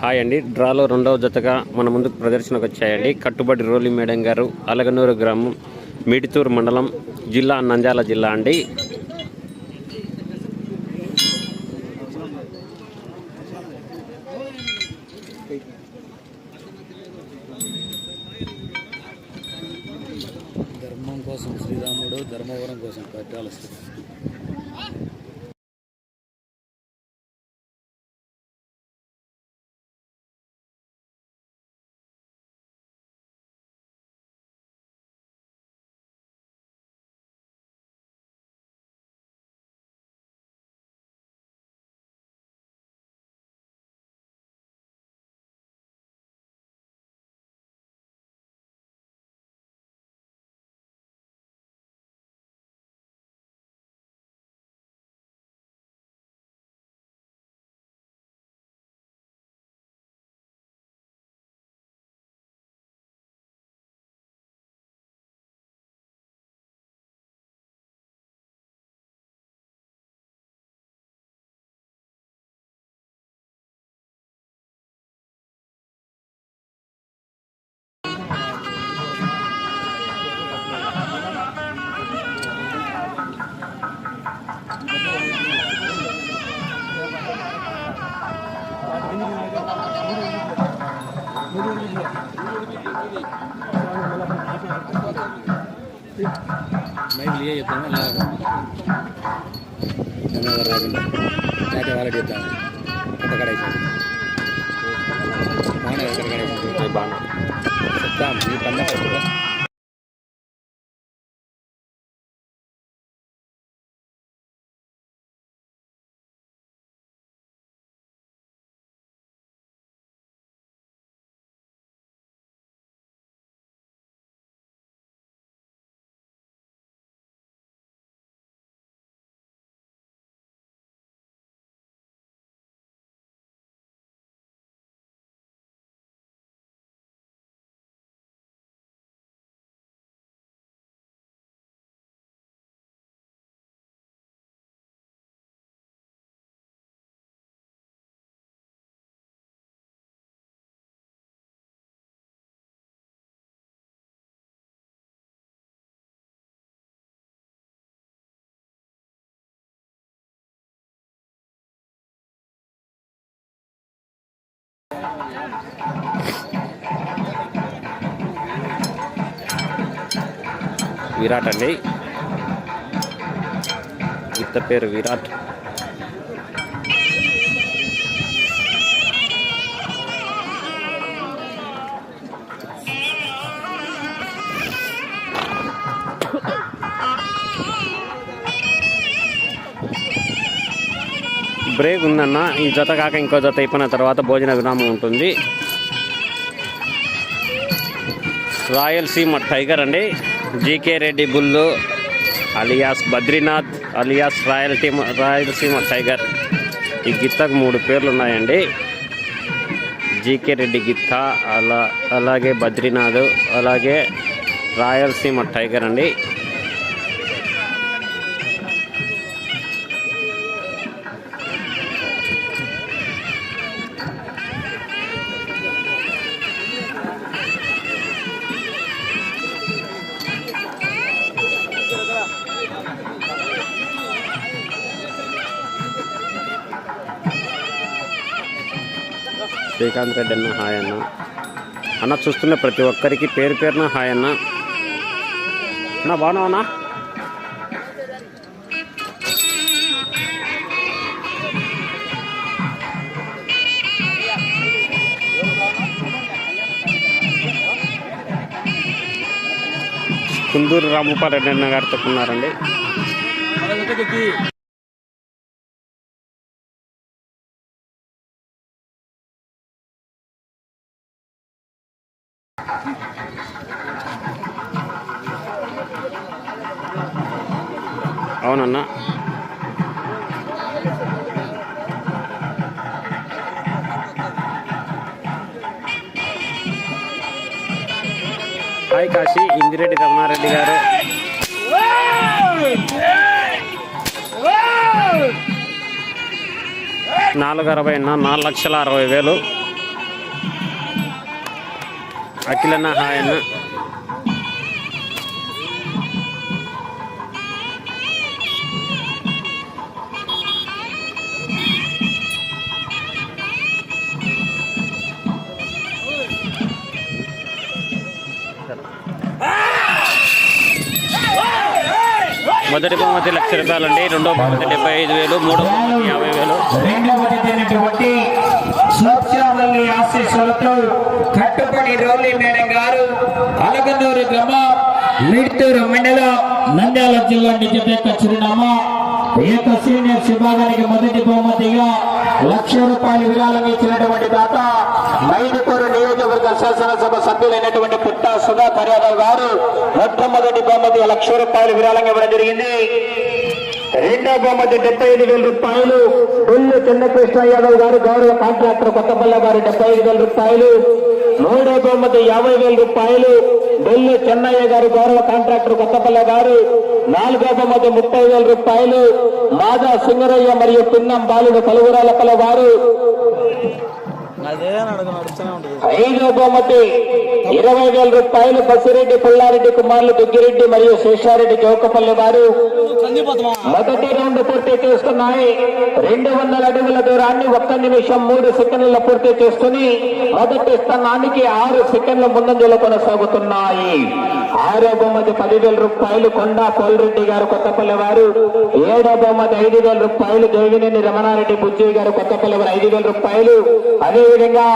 Hi అండి. డ్రాలో రెండవ జతగా మన ముందుకు ప్రదర్శనకు వచ్చాయండి. కట్టుబడి రోలి మేడం గారు అలగనూరు గ్రామం మిడితూరు మండలం జిల్లా నంద్యాల జిల్లా అండి. మైక్ లియే చెప్తాను అలా ధన్యవాదాలు రాకుండా లేకపోతే వాళ్ళకి చెప్తాను అక్కడ అయిపోయింది బాగున్నాయి అక్కడ అయిపోయింది బాగా చెప్తాం నీ విరాట్ అండి. గిత్త పేరు విరాట్. బ్రేక్ ఉందన్న ఈ జత కాక ఇంకో జత అయిపోయిన తర్వాత భోజన విరామం ఉంటుంది. రాయలసీమ టైగర్ అండి. GK Reddy Bullu alias Badrinath alias Rayalaseema Rayalaseema tiger. ఈ గిత్తకు మూడు పేర్లు ఉన్నాయండి జీకే రెడ్డి గిత్త అలా అలాగే బద్రీనాథ్ అలాగే రాయలసీమ టైగర్ అండి. శ్రీకాంత్ రెడ్డి అన్న హాయ్ అన్న. అన్న చూస్తున్న ప్రతి ఒక్కరికి పేరు పేరున హాయ్ అన్న. అన్న బాగున్నావన్నా కుందూరు రామగోపాల్ రెడ్డి అన్న గారితో ఉన్నారండి. అవునన్నా. హాయ్ కాశీ ఇందిరెడ్డి రమణారెడ్డి గారు. నాలుగు అరవై నాలుగు లక్షల అరవై వేలు. అఖిలన్న హాయ్ అన్న. మొదటి బహుమతి లక్ష రూపాయలండి. రెండో బహుమతి డెబ్బై ఐదు వేలు. మూడో బహుమతి యాభై వేలు. రెండవది ఆశీస్సులతో కట్టుబడి రౌలి మేడం గారు అలగనూరు గ్రామ మిడ్తూరు మండలం నంద్యాల జిల్లా నిజపేట చిరునామా. ఈ యొక్క సీనియర్స్ విభాగానికి మొదటి బహుమతిగా లక్ష రూపాయలు విరాళం ఇచ్చినటువంటి దాత మైదుకూరు నియోజకవర్గ శాసనసభ సభ్యులైనటువంటి పుట్ట సుధాకర్ యాదవ్ గారు మొట్టమొదటి బహుమతి లక్ష రూపాయలు విరాళంగా ఇవ్వడం జరిగింది. రెండో బహుమతి డెబ్బై ఐదు వేల రూపాయలు. బుల్లు చెన్నకృష్ణ యాదవ్ గారు గౌరవ కాంట్రాక్టర్ కొత్తపల్ల గారు డెబ్బై ఐదు వేల రూపాయలు. మూడో బహుమతి యాభై వేల రూపాయలు. బొల్లు చెన్నయ్య గారు గౌరవ కాంట్రాక్టర్ కొత్తపల్ల గారు నాలుగో బహుమతి ముప్పై వేల రూపాయలు. మాదా సింగరయ్య మరియు పిన్నం బాలుడు కలుగురాలపల వారు. ఐదో బహుమతి ఇరవై వేల రూపాయలు బసిరెడ్డి పుల్లారెడ్డి కుమారులు దుగ్గిరెడ్డి మరియు శేషారెడ్డి చౌకపల్లి వారు. మొదటి రౌండ్ పూర్తి చేసుకున్నాయి. రెండు వందల అడుగుల దూరాన్ని ఒక్క నిమిషం మూడు సెకండ్ల పూర్తి చేసుకుని మొదటి స్థానానికి ఆరు సెకండ్ల ముందంజలో కొనసాగుతున్నాయి. ఆరో బహుమతి పదివేల రూపాయలు కొండా కోల్రెడ్డి గారు కొత్తపల్లి వారు. ఏడో బహుమతి ఐదు వేల రూపాయలు దేవినేని రమణారెడ్డి బుజ్జి గారు కొత్తపల్లి వారు ఐదు వేల రూపాయలు. అదేవిధంగా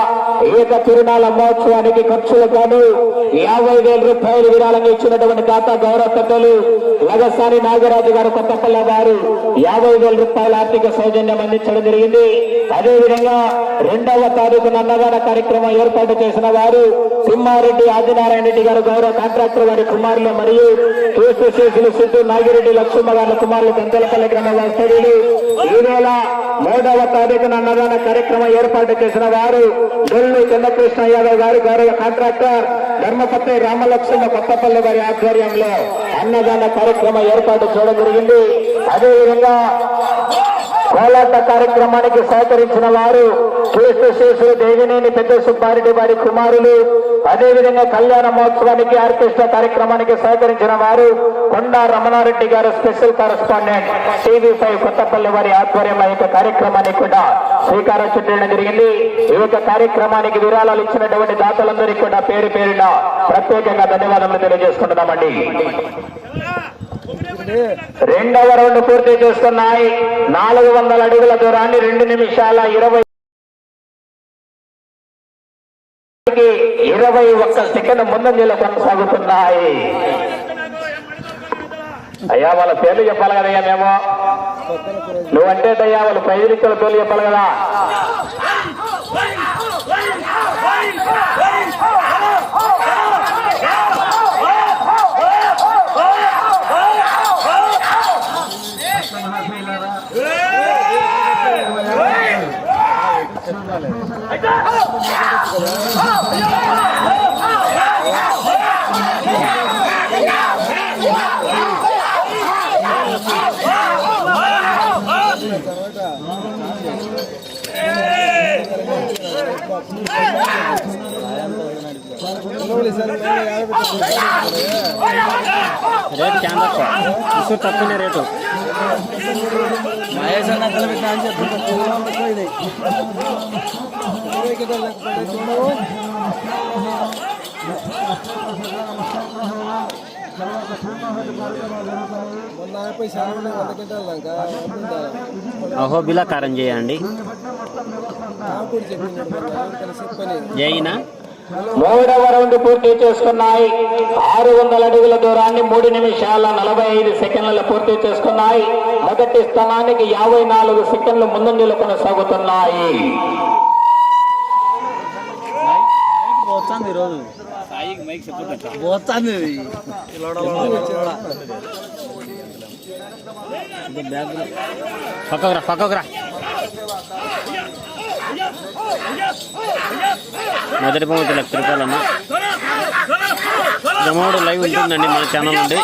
ఏక తిరునాళ్ళ మహోత్సవానికి ఖర్చులు కాదు యాభై వేల రూపాయలు విరాళంగా ఇచ్చినటువంటి దాత గౌరవ పెద్దలు లగసాని నాగరాజు గారు కొత్తపల్లె వారు యాభై వేల రూపాయల ఆర్థిక సౌజన్యం అందించడం జరిగింది. అదేవిధంగా రెండవ తారీఖున అన్నదాన కార్యక్రమం ఏర్పాటు చేసిన వారు సింహారెడ్డి ఆదినారాయణ రెడ్డి గారు గౌరవ కాంట్రాక్టర్ వారి కుమారులు మరియు కేసు సిద్ధు నాగిరెడ్డి లక్ష్మ గారి కుమారులు పెంతలపల్లి గ్రామ వాస్తవ్యులు ఈ వేళ మూడవ తారీఖున అన్నదాన కార్యక్రమం ఏర్పాటు చేసిన వారు గొల్లు చంద్రకృష్ణ యాదవ్ గారు గౌరవ కాంట్రాక్టర్ ధర్మపత్రి రామలక్ష్మ కొత్తపల్లి గారి ఆధ్వర్యంలో అన్నదాన కార్యక్రమ ఏర్పాటు చేయడం జరిగింది. అదేవిధంగా కోలాట కార్యక్రమానికి సహకరించిన వారు కేసు శేషులు దేవినేని పెద్ద సుబ్బారెడ్డి వారి కుమారులు అదేవిధంగా కళ్యాణ మహోత్సవానికి ఆర్కెస్ట్రా కార్యక్రమానికి సహకరించిన వారు కొండా రమణారెడ్డి గారు special correspondent TV five Kothapalli వారి ఆధ్వర్యం యొక్క కార్యక్రమానికి కూడా శ్రీకారం చుట్టడం జరిగింది. ఈ యొక్క కార్యక్రమానికి విరాళాలు ఇచ్చినటువంటి దాతలందరికీ కూడా పేరు పేరున ప్రత్యేకంగా ధన్యవాదములు తెలియజేసుకుంటున్నామండి. రెండవ రౌండ్ పూర్తి చేస్తున్నాయి. నాలుగు వందల అడుగుల దూరాన్ని రెండు నిమిషాల ఇరవై ఇరవై ఒక్క సెకండ్ ముందంజలో కొనసాగుతున్నాయి అయ్యా వాళ్ళ పేర్లు చెప్పాలి కదయ్యా మేము. నువ్వంటే అయ్యా వాళ్ళ పైరికల పేర్లు చెప్పాలి కదా. ರೇಟ್ ಕ್ಯಾಂಡ್ ಇಷ್ಟು ತಪ್ಪಿನ ರೇಟು మహేష్ అన్న కలిపి అని చెప్పి. అహో బిలాకారం చేయండి. జైనా మూడవ రౌండ్ పూర్తి చేసుకున్నాయి. ఆరు వందల అడుగుల దూరాన్ని మూడు నిమిషాల నలభై ఐదు సెకండ్లలో పూర్తి చేసుకున్నాయి. మొదటి స్థానానికి యాభై నాలుగు సెకండ్లు ముందంజలు కొనసాగుతున్నాయి పక్కకురా పక్కకురా మొదటి బహుమతి లక్ష రూపాయలన్న జమోడు లైవ్ ఉంటుందండి మన ఛానల్ నుండి.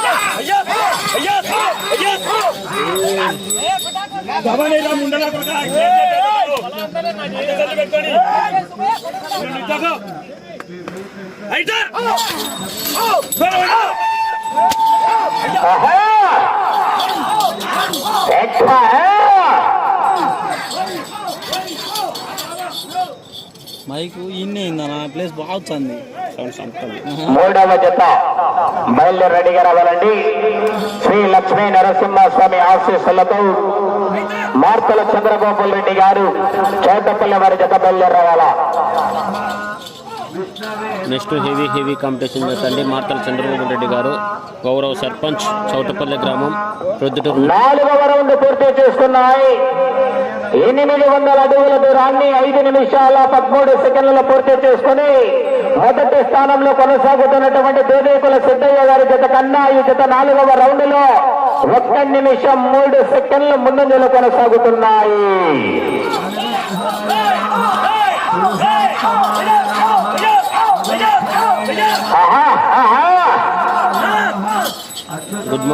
అయితే మైకు ఇన్నే అయిందన్న ప్లేస్ బాగా వచ్చింది. సౌండ్ సంపుతుంది మూడవ జత. బయలు రెడీగా రావాలండి శ్రీ లక్ష్మీ నరసింహస్వామి ఆశీస్సులతో మార్తల చంద్రగోపాల్ రెడ్డి గారు చోటపల్లి వారి జత బయలుదేరి రావాలా నెక్స్ట్ హెవీ హెవీ కాంపిటీషన్ చేస్తండి. మార్తల చంద్రబాబు రెడ్డి గారు గౌరవ సర్పంచ్ చౌటపల్లి గ్రామం ప్రొద్దుటూరు. నాలుగవ రౌండ్ పూర్తి చేసుకున్నాయి. ఎనిమిది వందల అడుగుల దూరాన్ని ఐదు నిమిషాల పదమూడు సెకండ్లలో పూర్తి చేసుకుని మొదటి స్థానంలో కొనసాగుతున్నటువంటి దేవేకుల సిద్ధయ్య గారి జత కన్నా ఈ జత నాలుగవ రౌండ్లో ఒక్క నిమిషం మూడు సెకండ్ల ముందంజలు కొనసాగుతున్నాయి. ఆహా, ఆహా. గుడ్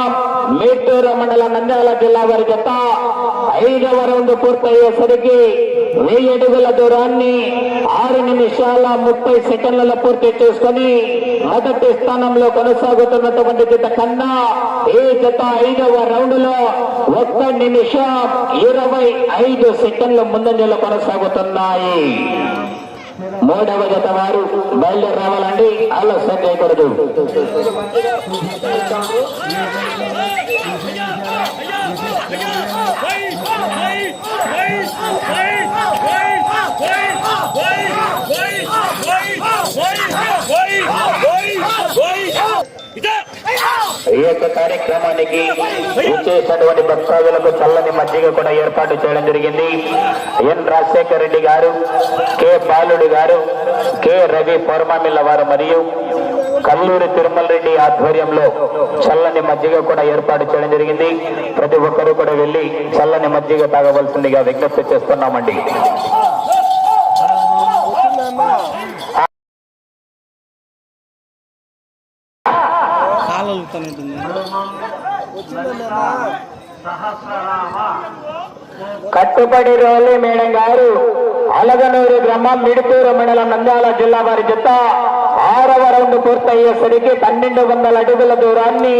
అలగనూరు మండల మేటూరు మండలం నంద్యాల జిల్లా వారి జత ఐదవ రౌండ్ పూర్తయ్యేసరికి వెయ్యి అడుగుల దూరాన్ని ఆరు నిమిషాల ముప్పై సెకండ్లలో పూర్తి చేసుకుని మొదటి స్థానంలో కొనసాగుతున్నటువంటి జత కన్నా ఈ జత ఐదవ రౌండ్లో ఒక్క నిమిషం ఇరవై ఐదు సెకండ్ల ముందంజలో కొనసాగుతున్నాయి. మూడవ జత వారు బయలుదేరి రావాలండి. ఆలస్యం చేయకూడదు. ఈ యొక్క కార్యక్రమానికి ఇచ్చేసినటువంటి భక్తాదులకు చల్లని మజ్జిగ కూడా ఏర్పాటు చేయడం జరిగింది. ఎన్ రాజశేఖర్ రెడ్డి గారు కె బాలుడు గారు కె రవి పౌర్మామిల్ల వారు మరియు కల్లూరి తిరుమల రెడ్డి ఆధ్వర్యంలో చల్లని మజ్జిగ కూడా ఏర్పాటు చేయడం జరిగింది. ప్రతి ఒక్కరూ కూడా వెళ్ళి చల్లని మజ్జిగ తాగవలసిందిగా విజ్ఞప్తి చేస్తున్నామండి. కాలు కట్టుబడి రోలి మేడం గారు. అలగనూరు గ్రామం మిడుతూరు మండలం నంద్యాల జిల్లా వారి జత ఆరవ రౌండ్ పూర్తయ్యేసరికి పన్నెండు వందల అడుగుల దూరాన్ని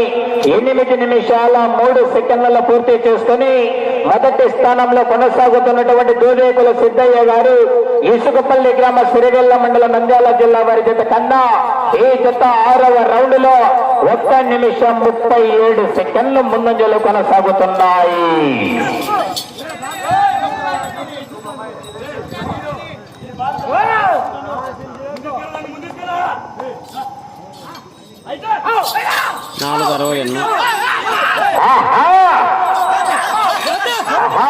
ఎనిమిది నిమిషాల మూడు సెకండ్లలో పూర్తి చేసుకుని మొదటి స్థానంలో కొనసాగుతున్నటువంటి దూదేకుల సిద్ధయ్య గారు ఇసుకపల్లి గ్రామ సిరిగెల్ల మండలం నంద్యాల జిల్లా వారి జత కన్నా ఈ జత ఆరవ రౌండ్లో ఒక్క నిమిషం ముప్పై ఏడు సెకండ్లు ముందంజలు కొనసాగుతున్నాయి. నాలుగు అరవై ఎన్నో ఆహా! ఆహా!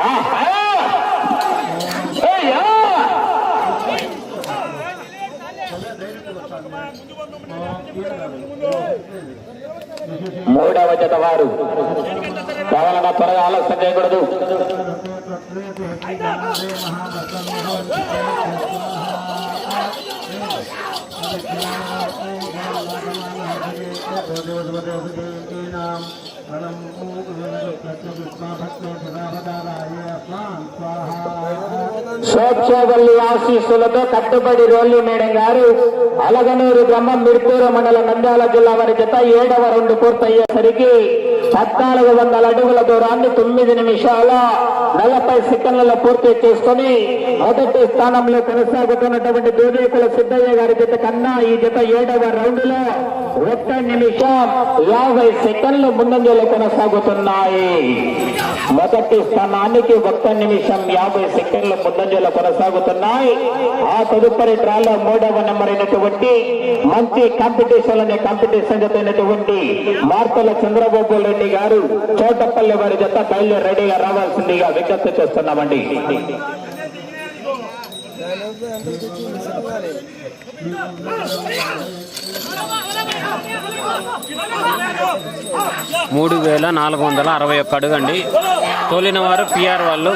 ఆహా! ఏయ్యా! మూడవ జత వారు కావాలన్నా త్వరగా ఆలస్యం చేయకూడదు Thank you. సోక్షవల్లి ఆశీస్సులతో కట్టుబడి రోల్లి మేడం గారు అలగనూరు గ్రామం మిడ్పూరు మండలం నంద్యాల జిల్లా వారి జత ఏడవ రెండు పూర్తయ్యేసరికి పద్నాలుగు వందల అడుగుల దూరాన్ని తొమ్మిది నిమిషాల నలభై సెకండ్లలో పూర్తి చేసుకుని మొదటి స్థానంలో కొనసాగుతున్నటువంటి దూరీకుల సిద్ధయ్య గారి జత కన్నా ఈ జత ఏడవ రౌండ్లో ఒక్క నిమిషం యాభై సెకండ్లు ముందంజలో కొనసాగుతున్నాయి. మొదటి స్థానానికి ఒక్క నిమిషం యాభై సెకండ్ల ముందంజలో కొనసాగుతున్నాయి. ఆ తదుపరి డ్రాలో మూడవ నెంబర్ అయినటువంటి మంచి కాంపిటీషన్ అనే కాంపిటీషన్ జత అయినటువంటి మార్తల చంద్రబాబు రెడ్డి గారు చోటపల్లి వారి జత బయలుదేరి రెడీగా రావాల్సిందిగా విజ్ఞప్తి చేస్తున్నామండి. మూడు వేల నాలుగు వందల అరవై ఒక్క అడుగండి తోలిన వారు పిఆర్ వాళ్ళు.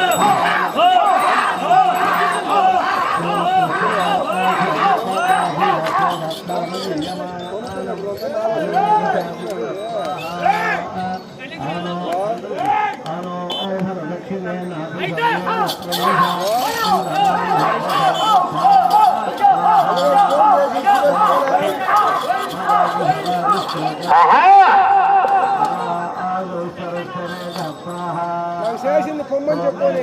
చేసింది పొమ్మని చెప్పని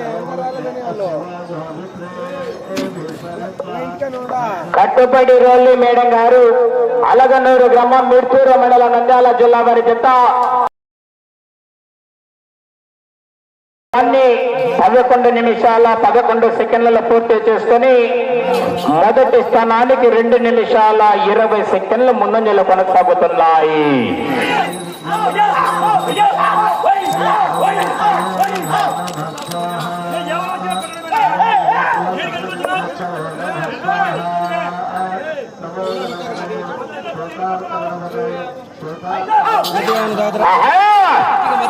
కట్టుబడి రోల్లి మేడం గారు అలగనూరు గ్రామం మిడ్తూరు మండలం నంద్యాల జిల్లా వారి జత. దాన్ని పదకొండు నిమిషాల పదకొండు సెకండ్లలో పూర్తి చేసుకొని మొదటి స్థానానికి రెండు నిమిషాల ఇరవై సెకండ్లు ముందంజలు కొనసాగుతున్నాయి ఆహా!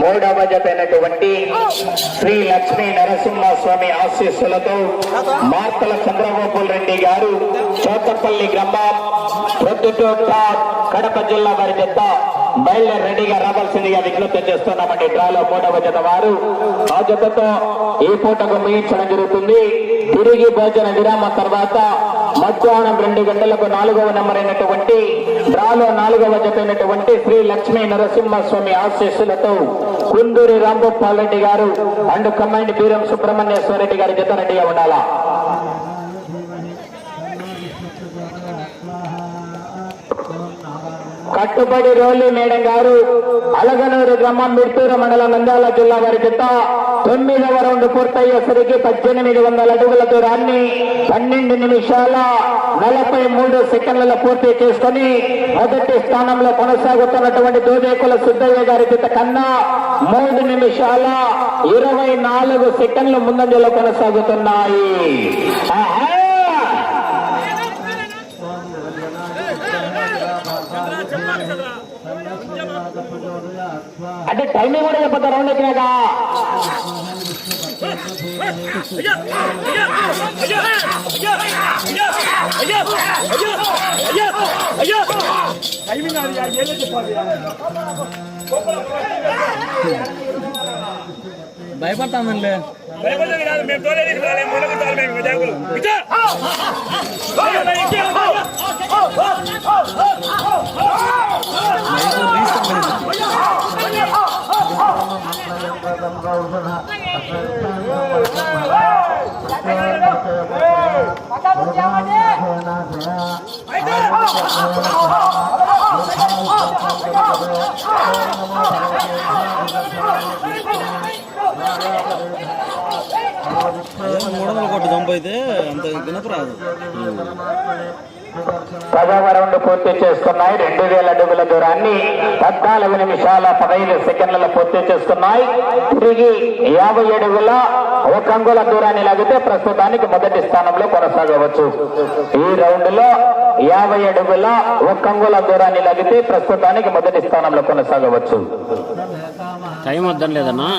మూడవ జత అయినటువంటి శ్రీ లక్ష్మీ నరసింహస్వామి ఆశీస్సులతో మార్తల చంద్రగోపుల్ రెడ్డి గారు చోతపల్లి గ్రామం ప్రొద్దుటోట కడప జిల్లా వారి జత బయలుదేరి రెడీగా రావాల్సిందిగా విజ్ఞప్తి చేస్తున్నామండి. డ్రాలో మూడవ జత వారు. ఆ జతతో ఈ పూటకు ముగించడం జరుగుతుంది. తిరిగి భోజన విరామం తర్వాత మధ్యాహ్నం రెండు గంటలకు నాలుగవ నెంబర్ అయినటువంటి డ్రాలో నాలుగవ జత అయినటువంటి శ్రీ లక్ష్మీ నరసింహస్వామి ఆశీస్సులతో కుందూరి రాంగోపాల్ రెడ్డి గారు అండ్ కమాండ్ బీరం సుబ్రహ్మణ్యేశ్వర రెడ్డి గారి జత రెడీగా ఉండాలా? కట్టుబడి రోలి మేడం గారు అలగనూరు గ్రామం మిడ్తూరు మండలం నంద్యాల జిల్లా వారి చెత్త తొమ్మిదవ రౌండ్ పూర్తయ్యేసరికి పద్దెనిమిది వందల అడుగుల దూరాన్ని పన్నెండు నిమిషాల నలభై మూడు సెకండ్లలో పూర్తి చేసుకొని మొదటి స్థానంలో కొనసాగుతున్నటువంటి దోదేకుల సిద్ధయ్య గారి జత కన్నా మూడు నిమిషాల ఇరవై నాలుగు సెకండ్లు ముందంజలో కొనసాగుతున్నాయి. టైమింగ్ కూడా చెప్పద్దు రౌండ్ ఎక్కినాక. భయపడతామండి. భయపడేది కాదు మేము తోలేది మేము విజయకులు విజయ మూడు వందల కోట్లు జంప్ అయితే అంత గినపు రాదు పదవ రౌండ్ పూర్తి చేసుకున్నాయి. రెండు వేల అడుగుల దూరాన్ని పద్నాలుగు నిమిషాల పదహైదు సెకండ్లలో పూర్తి చేసుకున్నాయి. తిరిగి యాభై అడుగుల ఒక అంగుల దూరాన్ని లాగితే ప్రస్తుతానికి మొదటి స్థానంలో కొనసాగవచ్చు. ఈ రౌండ్లో యాభై అడుగుల ఒక అంగుల దూరాన్ని లాగితే ప్రస్తుతానికి మొదటి స్థానంలో కొనసాగవచ్చు. టైం వద్దని లేదన్నా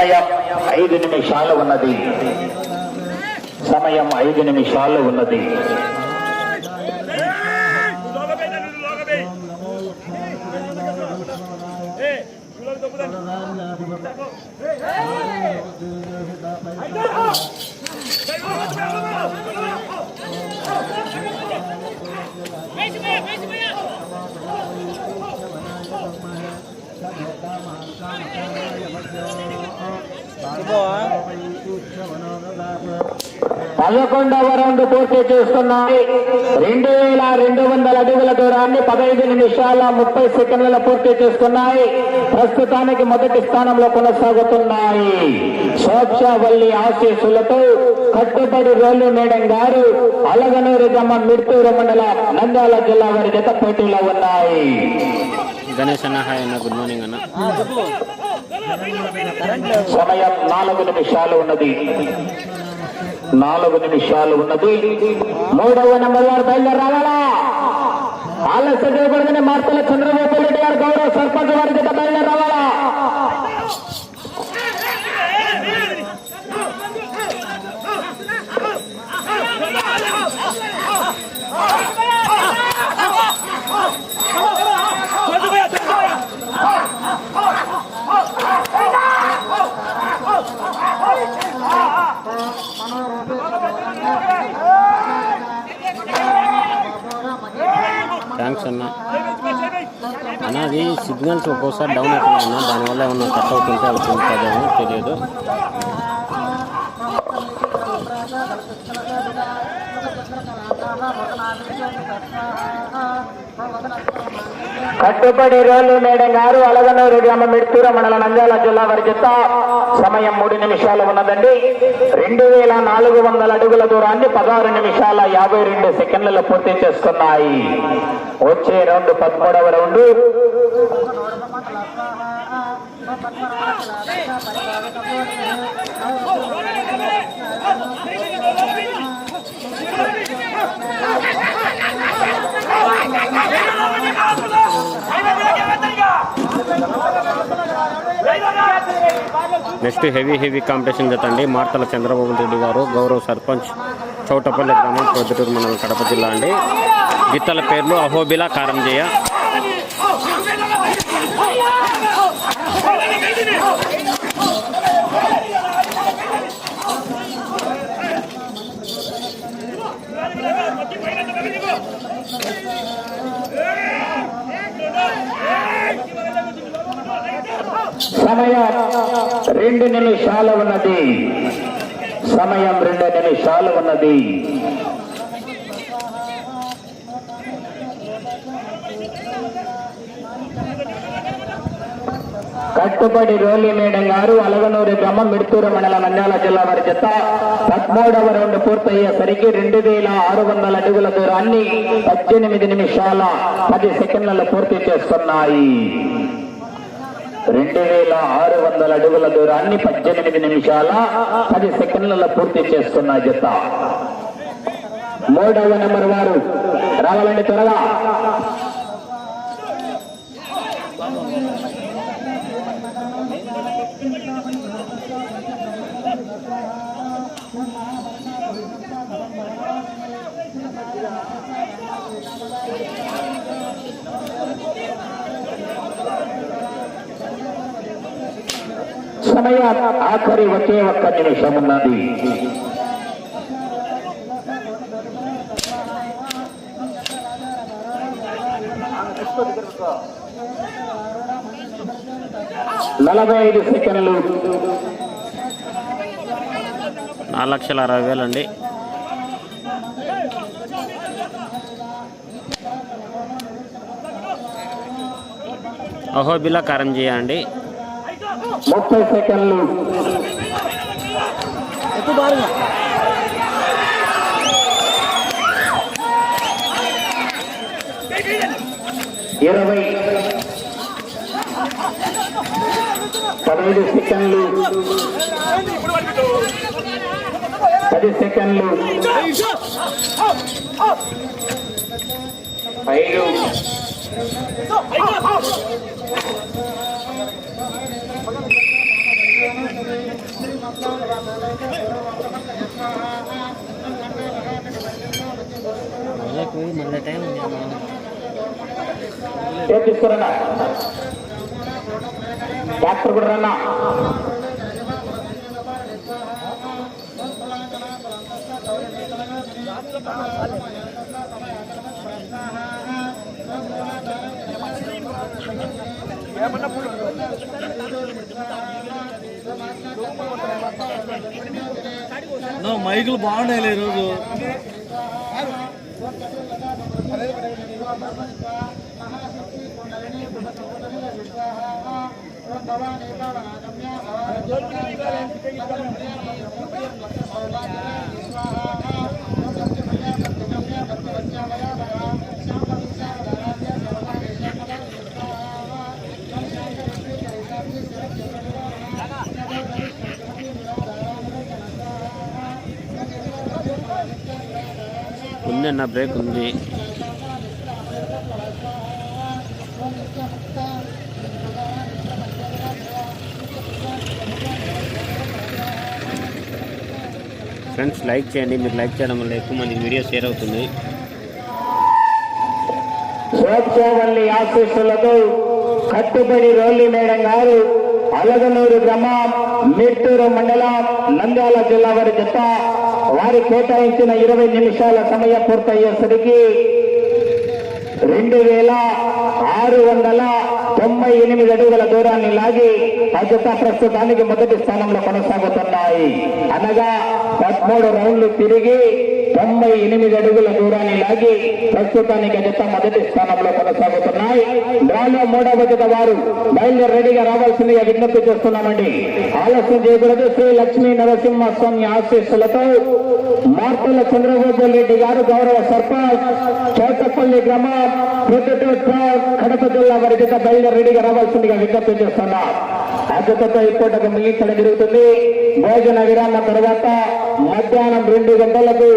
సమయం ఐదు నిమిషాలు ఉన్నది సమయం ఐదు నిమిషాలు ఉన్నది పదకొండవ రౌండ్ పూర్తి చేస్తున్నాయి రెండు వేల రెండు వందల అడుగుల దూరాన్ని పదహైదు నిమిషాల ముప్పై సెకండ్ల పూర్తి చేసుకున్నాయి. ప్రస్తుతానికి మొదటి స్థానంలో కొనసాగుతున్నాయి. సోక్షవల్లి ఆశీస్సులతో కట్టుబడి రోలు మేడం గారు అలగనూరు జమ్మ మిర్తూరు మండల నంద్యాల జిల్లా వారి జత పోటీలో ఉన్నాయి. గణేష్ అన్న హాయ్ అన్న గుడ్ మార్నింగ్ అన్న సమయం నాలుగు నిమిషాలు ఉన్నది నాలుగు నిమిషాలు ఉన్నది మూడవ నెంబర్ వారు బయలుదేరి రావాలా ఆలస్యం చేయకూడదని మార్తల చంద్రబాబు రెడ్డి గారు గౌరవ సర్పంచ్ వారి చేత బయలుదేరి రావాలా థ్యాంక్స్ అన్న అన్న అది సిగ్నల్స్ ఒక్కోసారి డౌన్ అవుతున్నాయి అన్న దానివల్ల ఏమన్నా కట్ అవుతుంటే అవుతుంది కదేమో తెలియదు Thank you. కట్టుబడి రోలు మేడం గారు అలగనూరు గ్రామ మిడ్తూర మండల నంద్యాల జిల్లా వారి చెత్త సమయం మూడు నిమిషాలు ఉన్నదండి. రెండు వేల నాలుగు వందల అడుగుల దూరాన్ని పదహారు నిమిషాల యాభై రెండు సెకండ్లలో పూర్తి చేసుకున్నాయి. వచ్చే రౌండ్ పదమూడవ round. Next heavy heavy competition జతండి Marthala Chandrababu Reddy గారు గౌరవ సర్పంచ్ చౌటపల్లి గ్రామం పొద్దుటూరు మండలం కడప జిల్లా అండి. గిత్తల పేర్లు అహోబిలా కారంజయ్య. సమయం రెండు నిమిషాలు ఉన్నది. సమయం రెండు నిమిషాలు ఉన్నది. కట్టుబడి రోలి మేడం గారు అలగనూరు గ్రామం మిడుతూరు మండల మండ్యాల జిల్లా వారి చెత్త పదమూడవ రౌండ్ పూర్తయ్యేసరికి రెండు వేల ఆరు వందల అడుగుల దూరాన్ని పద్దెనిమిది నిమిషాల పది సెకండ్లలో పూర్తి చేస్తున్నాయి. రెండు వేల ఆరు వందల అడుగుల దూరాన్ని పద్దెనిమిది నిమిషాల పది సెకండ్లలో పూర్తి చేస్తున్న జత. మూడవ నెంబర్ వారు. రావాలండి త్వరగా. సమయం ఆఖరి ఒకే ఒక్క నిమిషం ఉన్నది నలభై ఐదు సెకండ్లు. నాలుగు లక్షల అరవై వేలు అండి అహోబిలా కారంజయ్య అండి ముప్పై సెకండ్లు. ఇరవై. పదహైదు సెకండ్లు. పది సెకండ్లు. ఐదు. మళ్ళీ టైం ఏం తీసుకురన్నా డాక్టర్ కూడా రన్నా నా మైకులు బాగున్నాయి ఈరోజు ఉందన్న బ్రేక్ ఉంది. ఫ్రెండ్స్ లైక్ చేయండి. మీరు లైక్ చేయడం వల్ల ఎక్కువ మందికి వీడియో షేర్ అవుతుంది. సోప్కోవల్లి ఆఫీసులతో కట్టుబడి రోలీ మేడం గారు అలగనూరు గ్రామం మిట్టూరు మండలం నంద్యాల జిల్లా వారి జత. వారి కేటాయించిన ఇరవై నిమిషాల సమయం పూర్తయ్యేసరికి రెండు వేల ఆరు వందల తొంభై ఎనిమిది అడుగుల దూరాన్ని లాగి ఆ ప్రస్తుతానికి మొదటి స్థానంలో కొనసాగుతున్నాయి. అనగా పదమూడు రౌండ్లు తిరిగి తొంభై ఎనిమిది అడుగుల దూరాన్ని లాగి ప్రస్తుతానికి ఆ జత మొదటి స్థానంలో కొనసాగుతున్నాయి. డ్రాలో మూడవ జత వారు బయలుదేరి రెడీగా రావాల్సిందిగా విజ్ఞప్తి చేస్తున్నామండి. ఆలస్యం చేయకూడదు. శ్రీ లక్ష్మీ నరసింహస్వామి ఆశీస్సులతో మార్తల చంద్రబాబు రెడ్డి గారు గౌరవ సర్పంచ్ చౌటపల్లి గ్రామ కడప జిల్లా వారి జత బయలుదేరి రెడీగా రావాల్సిందిగా విజ్ఞప్తి చేస్తున్నారు ఆ జతతో ఇప్పటికి ముగించడం జరుగుతుంది. భోజన విరామం తర్వాత మధ్యాహ్నం రెండు గంటలకు